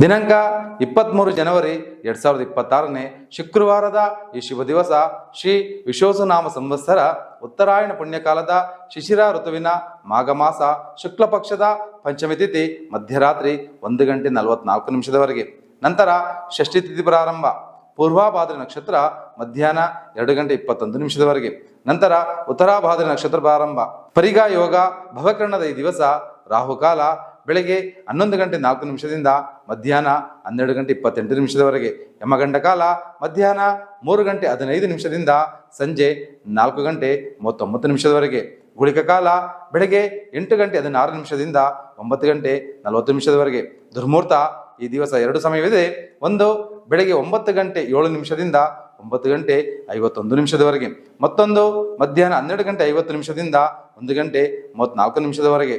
ದಿನಾಂಕ ಇಪ್ಪತ್ತ್ಮೂರು ಜನವರಿ ಎರಡ್ ಸಾವಿರದ ಇಪ್ಪತ್ತಾರನೇ ಶುಕ್ರವಾರದ ಈ ಶುಭ ದಿವಸ ಶ್ರೀ ವಿಶ್ವಸನಾಮ ಸಂವತ್ಸರ ಉತ್ತರಾಯಣ ಪುಣ್ಯಕಾಲದ ಶಿಶಿರ ಋತುವಿನ ಮಾಘಮಾಸ ಶುಕ್ಲ ಪಕ್ಷದ ಪಂಚಮಿ ತಿಥಿ ಮಧ್ಯರಾತ್ರಿ ಒಂದು ಗಂಟೆ ನಲವತ್ನಾಲ್ಕು ನಿಮಿಷದವರೆಗೆ. ನಂತರ ಷಷ್ಠಿ ತಿಥಿ ಪ್ರಾರಂಭ. ಪೂರ್ವಾಭಾದ್ರ ನಕ್ಷತ್ರ ಮಧ್ಯಾಹ್ನ ಎರಡು ಗಂಟೆ ಇಪ್ಪತ್ತೊಂದು ನಿಮಿಷದವರೆಗೆ. ನಂತರ ಉತ್ತರಾಭಾದ್ರ ನಕ್ಷತ್ರ ಪ್ರಾರಂಭ. ಪರಿಗಾ ಯೋಗ ಭವಕರ್ಣದ ಈ ದಿವಸ ರಾಹುಕಾಲ ಬೆಳಗ್ಗೆ ಹನ್ನೊಂದು ಗಂಟೆ ನಾಲ್ಕು ನಿಮಿಷದಿಂದ ಮಧ್ಯಾಹ್ನ ಹನ್ನೆರಡು ಗಂಟೆ ಇಪ್ಪತ್ತೆಂಟು ನಿಮಿಷದವರೆಗೆ. ಯಮಗಂಡ ಕಾಲ ಮಧ್ಯಾಹ್ನ ಮೂರು ಗಂಟೆ ಹದಿನೈದು ನಿಮಿಷದಿಂದ ಸಂಜೆ ನಾಲ್ಕು ಗಂಟೆ ಮೂವತ್ತೊಂಬತ್ತು ನಿಮಿಷದವರೆಗೆ. ಗುಳಿಕ ಕಾಲ ಬೆಳಗ್ಗೆ ಎಂಟು ಗಂಟೆ ಹದಿನಾರು ನಿಮಿಷದಿಂದ ಒಂಬತ್ತು ಗಂಟೆ ನಲವತ್ತು ನಿಮಿಷದವರೆಗೆ. ದುರ್ಮೂರ್ತ ಈ ದಿವಸ ಎರಡು ಸಮಯವಿದೆ. ಒಂದು, ಬೆಳಗ್ಗೆ ಒಂಬತ್ತು ಗಂಟೆ ಏಳು ನಿಮಿಷದಿಂದ ಒಂಬತ್ತು ಗಂಟೆ ಐವತ್ತೊಂದು ನಿಮಿಷದವರೆಗೆ. ಮತ್ತೊಂದು, ಮಧ್ಯಾಹ್ನ ಹನ್ನೆರಡು ಗಂಟೆ ಐವತ್ತು ನಿಮಿಷದಿಂದ ಒಂದು ಗಂಟೆ ಮೂವತ್ತ್ನಾಲ್ಕು ನಿಮಿಷದವರೆಗೆ.